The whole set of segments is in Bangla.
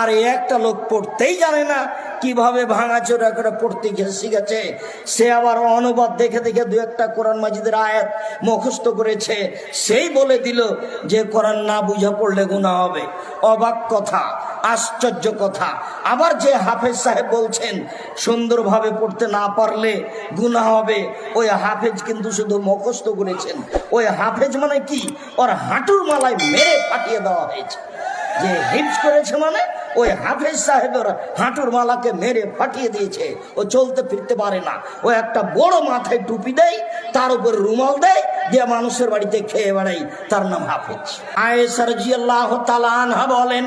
আর এই একটা লোক পড়তেই জানে না কীভাবে ভাঙাচোরা করে পড়তে শিখেছে সে আবার অনুবাদ দেখে দেখে দু একটা কোরআন মাজিদের আয়াত মুখস্থ করেছে। সেই বলে দিল যে, কোরআন না বুঝা পড়লে গুণা হবে। অবাক কথা, আশ্চর্য কথা। আবার যে হাফেজ সাহেব বলছেন, সুন্দরভাবে পড়তে না পারলে গুণা হবে। ওই হাফেজ কিন্তু শুধু মুখস্থ করেছেন। ওই হাফেজ মানে কি? ওর হাঁটুর মালায় মেরে ফাটিয়ে দেওয়া হয়েছে। যে হিপস করেছে মানে ওই হাফেজ সাহেবের হাঁটুর মালাকে মেরে ফাটিয়ে দিয়েছে। ও চলতে ফিরতে পারে না। ও একটা বড় মাথায় টুপি দেয়, তার উপর রুমাল দেয়, দিয়ে মানুষের বাড়িতে খেয়ে বেড়াই তার নাম হাফেজ। আয়েসার জিয়াল্লাহ তালানহা বলেন,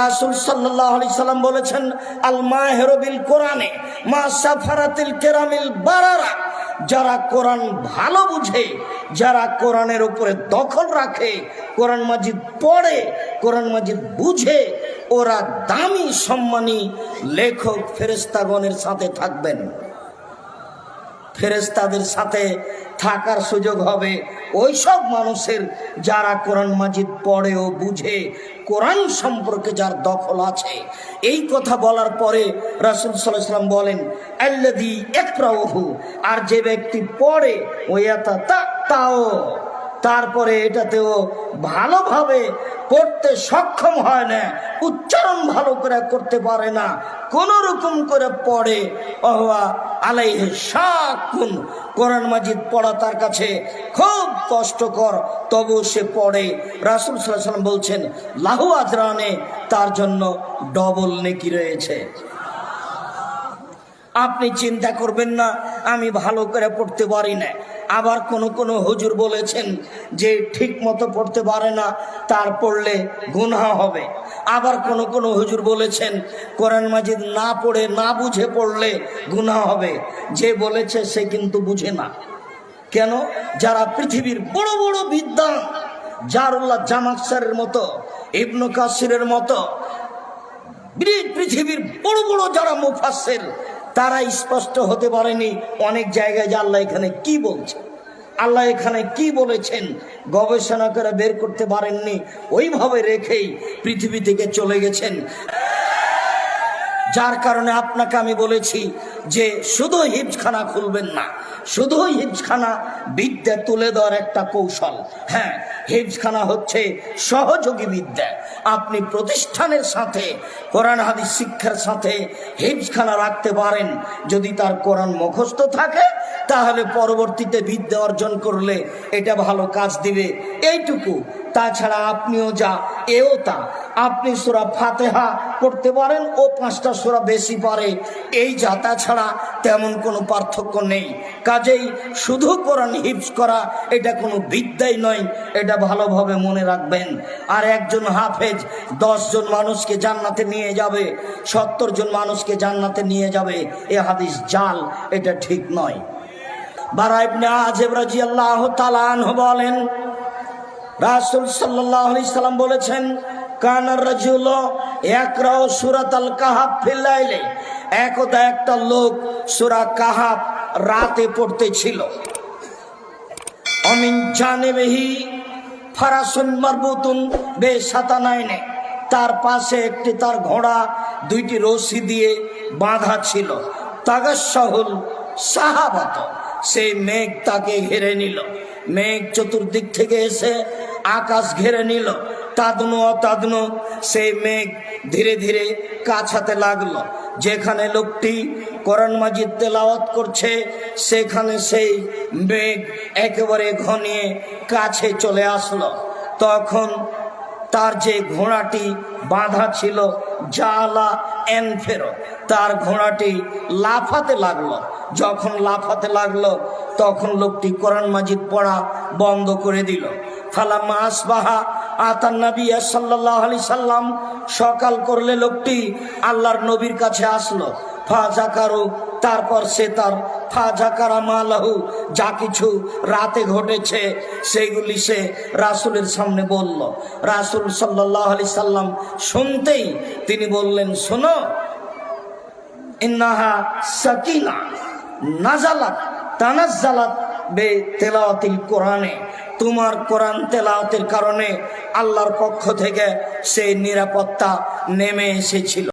রাসুল সাল্লাহ আলি সাল্লাম বলেছেন, আল মাহেরবিল কোরআনে, মা সাফারাতিল কেরামিল বারারা। যারা কোরআন ভালো বুঝে, যারা কোরআনের উপরে দখল রাখে, কোরআন মাজিদ পড়ে কোরআন মাজিদ বুঝে ওরা দামি সম্মানী লেখক ফেরেস্তাগণের সাথে থাকবেন। ফেরেস্তাদের সাথে থাকার সুযোগ হবে ওই সব মানুষের যারা কোরআন মাজিদ পড়ে ও বুঝে, কোরআন সম্পর্কে যার দখল আছে। এই কথা বলার পরে রাসুল সাল্লাম বলেন আল্লাদি একরাহু আর যে ব্যক্তি পড়ে তা তাও তারপরে এটাতেও ভালোভাবে পড়তে সক্ষম হয় না, উচ্চারণ ভালো করে করতে পারে না কোন রকম করে পড়ে। অহা আলাইহে শাকুন, কোরআন মাজিদ পড়া তার কাছে খুব কষ্টকর, তবু সে পড়ে। রাসুল সাল্লাম বলছেন, লাহু আজরানে তার জন্য ডবল নেকি রয়েছে। আপনি চিন্তা করবেন না, আমি ভালো করে পড়তে পারি না। আবার কোন কোন হুজুর বলেছেন যে ঠিক মতো পড়তে পারে না, তার পড়লে গুনাহ হবে। আবার কোন কোন হুজুর বলেছেন, কোরআন মাজিদ না পড়ে, না বুঝে পড়লে গুনাহ হবে। যে বলেছে সে কিন্তু বুঝে না। কেন? যারা পৃথিবীর বড় বড় বিদ্যান জারুল্লাহ জামাকসারের মতো, ইবনু কাসিরের মতো পৃথিবীর বড় বড় যারা মুফাসের তারা স্পষ্ট হতে পারেনি অনেক জায়গায় যে আল্লাহ এখানে কি বলছে। আল্লাহ এখানে কি বলেছেন গবেষণা করে বের করতে পারেননি। ওইভাবে রেখেই পৃথিবী থেকে চলে গেছেন। যার কারণে আপনাকে আমি বলেছি যে শুধু হিপসখানা খুলবেন না, শুধু হিপসখানা বিদ্যা তুলে দেওয়ার একটা কৌশল। হ্যাঁ হিপসখানা হচ্ছে সহযোগী বিদ্যা। আপনি প্রতিষ্ঠানের সাথে, কোরআন, হাদিস, শিক্ষার সাথে হিপসখানা রাখতে পারেন। যদি তার কোরআন মুখস্থ থাকে, তাহলে পরবর্তীতে বিদ্যা অর্জন করলে এটা ভালো কাজ দিবে। এইটুকু। তাছাড়া আপনিও যা, এও তা। আপনি সুরা ফাতেহা পড়তে পারেন ও পাঁচটা সুরা বেশি পারে। এই যা, তাছাড়া তেমন কোনো পার্থক্য নেই। কাজেই শুধু কোরআন হিপস করা, এটা কোনো বিদ্যাই নয়, এটা ভালোভাবে মনে রাখবেন। আর একজন হাফেজ জন মানুষকে জান্নাতে নিয়ে যাবে, সত্তর জন মানুষকে জান্নাতে নিয়ে যাবে, এ হাদিস জাল, এটা ঠিক নয়। বারা ইবনে আজেব রাদিয়াল্লাহু তাআলা আনহু বলেন রাসূল আলাইহি সাল্লাম বলেছেন কানার একদা একটা লোক রাতে অমিন মারবুতুন বে সাতানাইনে। তার পাশে একটি তার ঘোড়া, দুইটি রশি দিয়ে বাঁধা ছিল। তাগাসহুল সাহাবাত। সেই মেঘ তাকে ঘিরে নিল। মেঘ চতুর্দিক থেকে এসে আকাশ ঘেরে নিল। তাদনু অতাদনু সেই মেঘ ধীরে ধীরে কাছাতে লাগল। যেখানে লোকটি কোরআন মাজিদ তেলাওয়াত করছে, সেখানে সেই মেঘ একেবারে ঘনিয়ে কাছে চলে আসলো। তখন তার যে ঘোড়াটি বাঁধা ছিল, জালা এনফেরো, তার ঘোড়াটি লাফাতে লাগল। যখন লাফাতে লাগল, তখন লোকটি কোরআন মাজিদ পড়া বন্ধ করে দিল। ফালাম্মা আসবাহা আতান নবী সাল্লাহ আলি সাল্লাম সকাল করলে লোকটি আল্লাহর নবীর কাছে আসলো। ফা জাকারু, তারপর সে তার ফা জাকারা মালাহু, যা কিছু রাতে ঘটেছে সেইগুলি সে রাসুলের সামনে বলল। রাসুল সাল্লাহ আলি সাল্লাম শুনতেই তিনি বললেন, শোনো, ইন্নাহা সাকিনা, নাজালাত, তানাজ্জালাত বে তেলাওয়াতিল কোরআনে। তোমার কোরআন তেলাওয়াতের কারণে আল্লাহর পক্ষ থেকে সেই নিরাপত্তা নেমে এসেছিল।